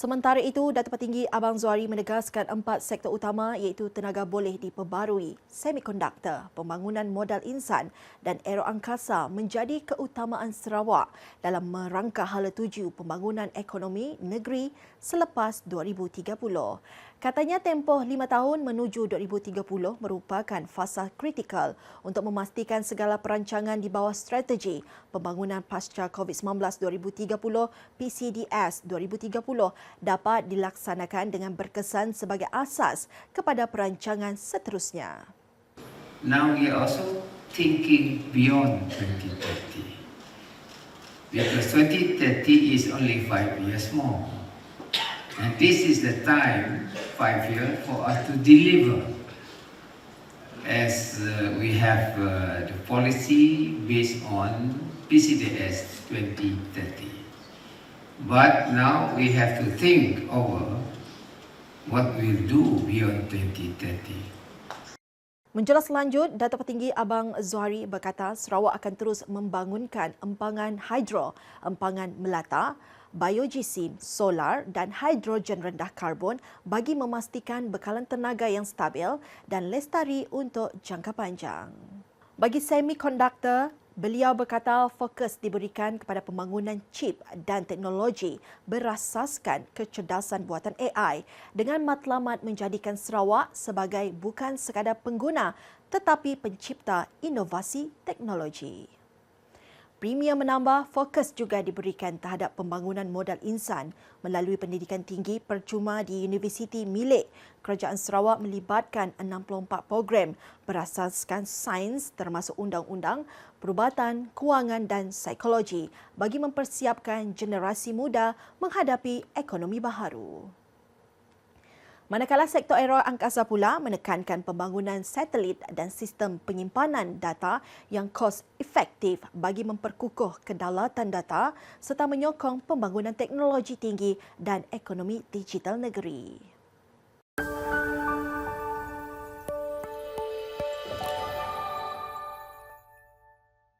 Sementara itu, Datuk Petinggi Abang Zuari menegaskan empat sektor utama iaitu tenaga boleh diperbarui, semikonduktor, pembangunan modal insan dan aero angkasa menjadi keutamaan Sarawak dalam merangka hala tuju pembangunan ekonomi negeri selepas 2030. Katanya tempoh lima tahun menuju 2030 merupakan fasa kritikal untuk memastikan segala perancangan di bawah strategi pembangunan pasca COVID-19 2030 PCDS 2030 dapat dilaksanakan dengan berkesan sebagai asas kepada perancangan seterusnya. Now we are also thinking beyond 2030. Because 2030 is only five years more. And this is the time, five years, for us to deliver. As uh, we have uh, the policy based on PCDS 2030. But now we have to think over what we'll do beyond 2030. Menjelas lanjut, Datuk Petinggi Abang Zuhari berkata Sarawak akan terus membangunkan empangan hidro, empangan melata, biogesim, solar dan hidrogen rendah karbon bagi memastikan bekalan tenaga yang stabil dan lestari untuk jangka panjang. Bagi semikonduktor, Beliau berkata fokus diberikan kepada pembangunan chip dan teknologi berasaskan kecerdasan buatan AI dengan matlamat menjadikan Sarawak sebagai bukan sekadar pengguna tetapi pencipta inovasi teknologi. Premier menambah fokus juga diberikan terhadap pembangunan modal insan melalui pendidikan tinggi percuma di universiti milik Kerajaan Sarawak melibatkan 64 program berasaskan sains termasuk undang-undang, perubatan, kewangan dan psikologi bagi mempersiapkan generasi muda menghadapi ekonomi baharu. Manakala sektor aero angkasa pula menekankan pembangunan satelit dan sistem penyimpanan data yang kos efektif bagi memperkukuh kedaulatan data serta menyokong pembangunan teknologi tinggi dan ekonomi digital negeri.